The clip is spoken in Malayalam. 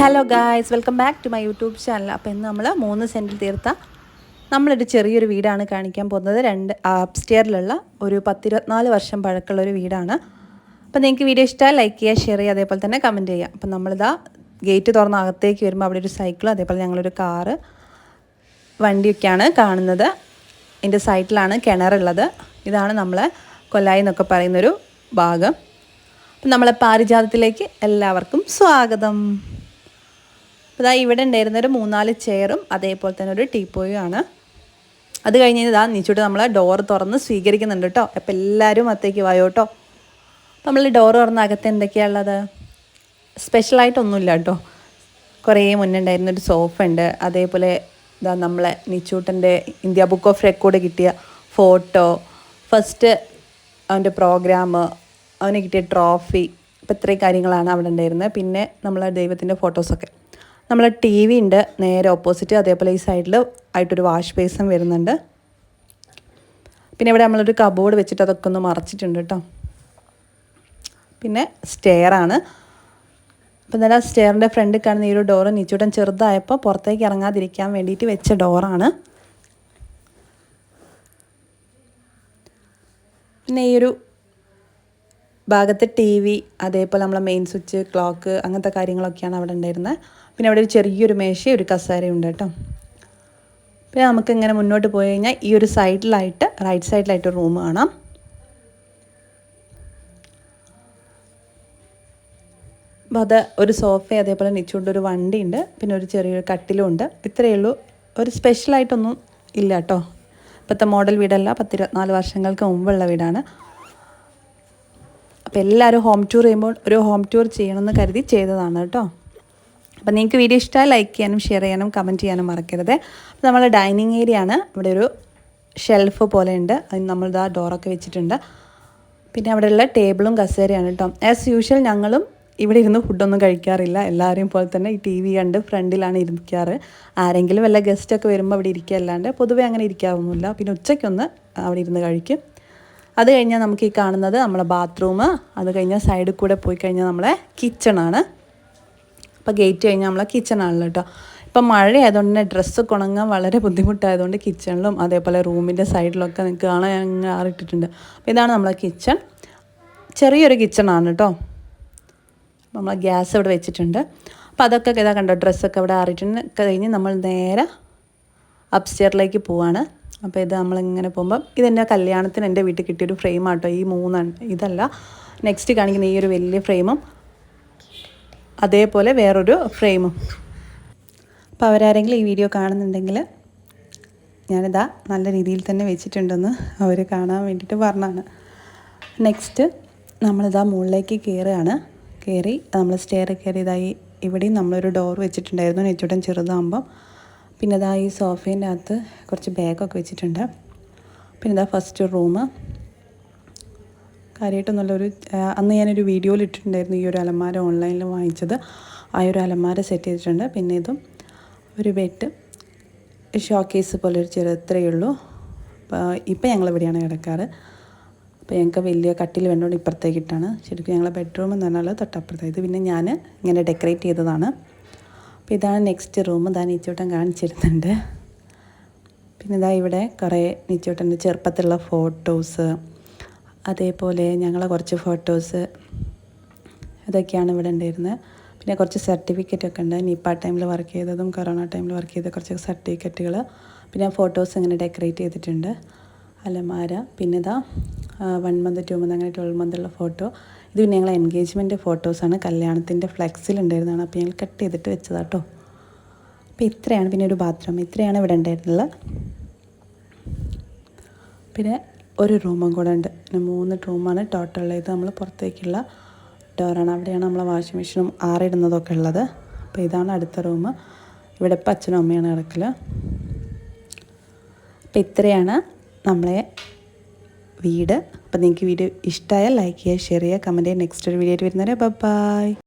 Hello guys welcome back to my YouTube channel അപ്പോൾ ഇന്ന് നമ്മൾ മൂന്ന് സെന്റിൽ തീർത്ത നമ്മളൊരു ചെറിയൊരു വീടാണ് കാണിക്കാൻ പോകുന്നത്. രണ്ട് അപ്സ്റ്റിയറിലുള്ള ഒരു പത്തിരുപത്തിനാല് വർഷം പഴക്കമുള്ള ഒരു വീടാണ്. അപ്പോൾ നിങ്ങൾക്ക് വീഡിയോ ഇഷ്ടമായി ലൈക്ക് ചെയ്യുക ഷെയർ ചെയ്യുക അതേപോലെ തന്നെ കമന്റ് ചെയ്യുക. അപ്പം നമ്മളിതാ ഗേറ്റ് തുറന്ന അകത്തേക്ക് വരുമ്പോൾ അവിടെ ഒരു സൈക്കിളും അതേപോലെ ഞങ്ങളൊരു കാറ് വണ്ടിയൊക്കെയാണ് കാണുന്നത്. എന്റെ സൈറ്റിലാണ് കിണറുള്ളത്. ഇതാണ് നമ്മളെ കൊല്ലായി എന്നൊക്കെ പറയുന്നൊരു ഭാഗം. അപ്പം നമ്മളെ പാരിജാതത്തിലേക്ക് എല്ലാവർക്കും സ്വാഗതം. അപ്പോൾ ഇതാ ഇവിടെ ഉണ്ടായിരുന്ന ഒരു മൂന്നാൽ ചെയറും അതേപോലെ തന്നെ ഒരു ടീപ്പോയും ആണ്. അത് കഴിഞ്ഞ് ഇതാ നീച്ചോട്ട് നമ്മൾ ഡോർ തുറന്ന് സ്വീകരിക്കുന്നുണ്ട് കേട്ടോ. അപ്പോൾ എല്ലാവരും അത്തേക്ക് വായോ കേട്ടോ. നമ്മൾ ഡോർ തുറന്ന അകത്ത് എന്തൊക്കെയാണ് ഉള്ളത്? സ്പെഷ്യലായിട്ടൊന്നുമില്ല കേട്ടോ. കുറേ മുന്നേ ഉണ്ടായിരുന്നൊരു സോഫ ഉണ്ട്. അതേപോലെ ഇതാ നമ്മളെ നിച്ചൂട്ടന്റെ ഇന്ത്യ ബുക്ക് ഓഫ് റെക്കോർഡ് കിട്ടിയ ഫോട്ടോ ഫസ്റ്റ് അവന്റെ പ്രോഗ്രാം അവന് കിട്ടിയ ട്രോഫി ഇപ്പം ഇത്രയും കാര്യങ്ങളാണ് അവിടെ ഉണ്ടായിരുന്നത്. പിന്നെ നമ്മളെ ദൈവത്തിന്റെ ഫോട്ടോസൊക്കെ നമ്മളെ ടി വി ഉണ്ട്. നേരെ ഓപ്പോസിറ്റ് അതേപോലെ ഈ സൈഡിൽ ആയിട്ടൊരു വാഷ് ബേസും വരുന്നുണ്ട്. പിന്നെ ഇവിടെ നമ്മളൊരു കബോർഡ് വെച്ചിട്ട് അതൊക്കെ ഒന്ന് മറച്ചിട്ടുണ്ട് കേട്ടോ പിന്നെ സ്റ്റെയറാണ് അപ്പം തന്നെ സ്റ്റെയറിന്റെ ഫ്രണ്ടിൽ കാണുന്ന ഈ ഒരു ഡോറ് നിച്ചൂട്ടൻ ചെറുതായപ്പോൾ പുറത്തേക്ക് ഇറങ്ങാതിരിക്കാൻ വേണ്ടിയിട്ട് വെച്ച ഡോറാണ് പിന്നെ ഈ ഒരു ഭാഗത്ത് ടി വി അതേപോലെ നമ്മളെ മെയിൻ സ്വിച്ച് ക്ലോക്ക് അങ്ങനത്തെ കാര്യങ്ങളൊക്കെയാണ് അവിടെ ഉണ്ടായിരുന്നത്. പിന്നെ അവിടെ ഒരു ചെറിയൊരു മേശയും ഒരു കസേരയും ഉണ്ട് കേട്ടോ. പിന്നെ നമുക്ക് ഇങ്ങനെ മുന്നോട്ട് പോയി കഴിഞ്ഞാൽ ഈ ഒരു സൈഡിലായിട്ട് റൈറ്റ് സൈഡിലായിട്ട് റൂം കാണാം. അപ്പോൾ അത് ഒരു സോഫ അതേപോലെ നിച്ചുകൊണ്ട് ഒരു വണ്ടിയുണ്ട്. പിന്നെ ഒരു ചെറിയൊരു കട്ടിലും ഉണ്ട്. ഇത്രയേ ഉള്ളൂ. ഒരു സ്പെഷ്യലായിട്ടൊന്നും ഇല്ല കേട്ടോ. ഇപ്പോഴത്തെ മോഡൽ വീടല്ല പത്തിരുപത്തിനാല് വർഷങ്ങൾക്ക് മുമ്പുള്ള വീടാണ്. അപ്പോൾ എല്ലാവരും ഹോം ടൂർ ചെയ്യുമ്പോൾ ഒരു ഹോം ടൂർ ചെയ്യണമെന്ന് കരുതി ചെയ്തതാണ് കേട്ടോ. അപ്പോൾ നിങ്ങൾക്ക് വീഡിയോ ഇഷ്ടമായി ലൈക്ക് ചെയ്യാനും ഷെയർ ചെയ്യാനും കമന്റ് ചെയ്യാനും മറക്കരുത്. അപ്പോൾ നമ്മൾ ഡൈനിങ് ഏരിയ ആണ്. ഇവിടെ ഒരു ഷെൽഫ് പോലെ ഉണ്ട്. അതിന് നമ്മൾ ഇതാ ഡോറൊക്കെ വെച്ചിട്ടുണ്ട്. പിന്നെ അവിടെയുള്ള ടേബിളും കസേരയാണ് കേട്ടോ. ആസ് യൂഷ്വൽ ഞങ്ങളും ഇവിടെ ഇരുന്ന് ഫുഡൊന്നും കഴിക്കാറില്ല. എല്ലാവരെയും പോലെ തന്നെ ഈ ടി വി കണ്ട് ഫ്രണ്ടിലാണ് ഇരിക്കാറ്. ആരെങ്കിലും വല്ല ഗസ്റ്റൊക്കെ വരുമ്പോൾ അവിടെ ഇരിക്കുക അല്ലാണ്ട് പൊതുവേ അങ്ങനെ ഇരിക്കാറൊന്നുമില്ല. പിന്നെ ഉച്ചയ്ക്കൊന്ന് അവിടെ ഇരുന്ന് കഴിക്കും. അത് കഴിഞ്ഞാൽ നമുക്ക് ഈ കാണുന്നത് നമ്മളെ ബാത്റൂം. അത് കഴിഞ്ഞാൽ സൈഡിൽ കൂടെ പോയി കഴിഞ്ഞാൽ നമ്മളെ കിച്ചണാണ് അപ്പോൾ ഗേറ്റ് കഴിഞ്ഞാൽ നമ്മളെ കിച്ചണാണല്ലോ കേട്ടോ ഇപ്പം മഴ ആയതുകൊണ്ട് തന്നെ ഡ്രസ്സ് ഉണങ്ങാൻ വളരെ ബുദ്ധിമുട്ടായതുകൊണ്ട് കിച്ചണിലും അതേപോലെ റൂമിന്റെ സൈഡിലൊക്കെ നിങ്ങൾക്ക് കാണാൻ അങ്ങ് ആറിട്ടിട്ടുണ്ട്. അപ്പോൾ ഇതാണ് നമ്മളെ കിച്ചൺ ചെറിയൊരു കിച്ചണാണ് കേട്ടോ നമ്മൾ ഗ്യാസ് ഇവിടെ വെച്ചിട്ടുണ്ട്. അപ്പോൾ അതൊക്കെ ഇതാ കണ്ടോ ഡ്രസ്സൊക്കെ ഇവിടെ ആറിയിട്ടുണ്ട്. കഴിഞ്ഞ് നമ്മൾ നേരെ അപ്സ്റ്റെയറിലേക്ക് പോവാണ്. അപ്പോൾ ഇത് നമ്മളിങ്ങനെ പോകുമ്പം ഇതെന്റെ കല്യാണത്തിന് എന്റെ വീട്ടിൽ കിട്ടിയൊരു ഫ്രെയിമാട്ടോ. ഈ മൂന്നാണ് ഇതല്ല. നെക്സ്റ്റ് കാണിക്കുന്ന ഈ ഒരു വലിയ ഫ്രെയിമും അതേപോലെ വേറൊരു ഫ്രെയിമും. അപ്പോൾ അവരാരെങ്കിലും ഈ വീഡിയോ കാണുന്നുണ്ടെങ്കിൽ ഞാനിതാ നല്ല രീതിയിൽ തന്നെ വെച്ചിട്ടുണ്ടെന്ന് അവർ കാണാൻ വേണ്ടിയിട്ട് പറഞ്ഞാണ് നെക്സ്റ്റ് നമ്മളിതാ മുകളിലേക്ക് കയറുകയാണ്. കയറി നമ്മൾ സ്റ്റെയർ കയറിയതായി ഇവിടെയും നമ്മളൊരു ഡോർ വെച്ചിട്ടുണ്ടായിരുന്നു. നെച്ചോട്ടൻ ചെറുതാകുമ്പം. പിന്നെ ഇതാ ഈ സോഫേന്റെ അകത്ത് കുറച്ച് ബാഗൊക്കെ വെച്ചിട്ടുണ്ട്. പിന്നെ ഇതാ ഫസ്റ്റ് റൂം. കാര്യമായിട്ടൊന്നുള്ളൊരു അന്ന് ഞാനൊരു വീഡിയോയിൽ ഇട്ടിട്ടുണ്ടായിരുന്നു ഈ ഒരു അലമാര ഓൺലൈനിൽ വാങ്ങിച്ചത്. ആ ഒരു അലമാര സെറ്റ് ചെയ്തിട്ടുണ്ട്. പിന്നെ ഇതും ഒരു ബെഡ് ഷോക്കേസ് പോലെ ഒരു ചെറിയ ഇത്രയേ ഉള്ളൂ. ഇപ്പം ഞങ്ങൾ ഇവിടെയാണ് കിടക്കാറ്. അപ്പോൾ ഞങ്ങൾക്ക് വലിയ കട്ടിൽ വേണ്ടുകൊണ്ട് ഇപ്പുറത്തേക്കിട്ടാണ് ശരിക്കും ഞങ്ങളുടെ ബെഡ്റൂം എന്ന് പറഞ്ഞാൽ തൊട്ടപ്പുറത്തായത് പിന്നെ ഞാൻ ഇങ്ങനെ ഡെക്കറേറ്റ് ചെയ്തതാണ്. അപ്പോൾ ഇതാണ് നെക്സ്റ്റ് റൂം ഇതാ നീച്ചോട്ടൻ കാണിച്ചിരുന്നുണ്ട്. പിന്നെ ഇതാ ഇവിടെ കുറേ നീച്ചോട്ടന്റെ ചെറുപ്പത്തിലുള്ള ഫോട്ടോസ് അതേപോലെ ഞങ്ങളെ കുറച്ച് ഫോട്ടോസ് ഇതൊക്കെയാണ് ഇവിടെ ഉണ്ടായിരുന്നത്. പിന്നെ കുറച്ച് സർട്ടിഫിക്കറ്റ് ഒക്കെ ഉണ്ട്. നിപ്പ ടൈമിൽ വർക്ക് ചെയ്തതും കൊറോണ ടൈമിൽ വർക്ക് ചെയ്ത കുറച്ച് സർട്ടിഫിക്കറ്റുകൾ പിന്നെ ഫോട്ടോസ് ഇങ്ങനെ ഡെക്കറേറ്റ് ചെയ്തിട്ടുണ്ട്. അലമാര. പിന്നെ ഇതാ വൺ മന്ത് ടു മന്ത് അങ്ങനെ ട്വൽവ് മന്തുള്ള ഫോട്ടോ ഇത് പിന്നെ ഞങ്ങൾ എൻഗേജ്മെന്റ് ഫോട്ടോസാണ് കല്യാണത്തിന്റെ ഫ്ലെക്സിലുണ്ടായിരുന്നതാണ് അപ്പോൾ ഞങ്ങൾ കട്ട് ചെയ്തിട്ട് വെച്ചതാണ് കേട്ടോ അപ്പോൾ ഇത്രയാണ് പിന്നെ ഒരു ബാത്റൂം ഇത്രയാണ് ഇവിടെ ഉണ്ടായിരുന്നത് പിന്നെ ഒരു റൂമും കൂടെ ഉണ്ട് പിന്നെ മൂന്ന് റൂമാണ് ടോട്ടൽ ഇത് നമ്മൾ പുറത്തേക്കുള്ള ഡോറാണ് അവിടെയാണ് നമ്മൾ വാഷിംഗ് മെഷീനും ആറിടുന്നതൊക്കെ ഉള്ളത് അപ്പോൾ ഇതാണ് അടുത്ത റൂം ഇവിടെ ഇപ്പം അച്ഛനും അമ്മയാണ് കിടക്കൽ അപ്പോൾ ഇത്രയാണ് നമ്മളെ വീട്. അപ്പോൾ നിങ്ങൾക്ക് വീഡിയോ ഇഷ്ടമായാൽ ലൈക്ക് ചെയ്യുക ഷെയർ ചെയ്യുക കമന്റ് ചെയ്യുക. നെക്സ്റ്റ് ഒരു വീഡിയോ ആയിട്ട് വരുന്നവരെ ബൈ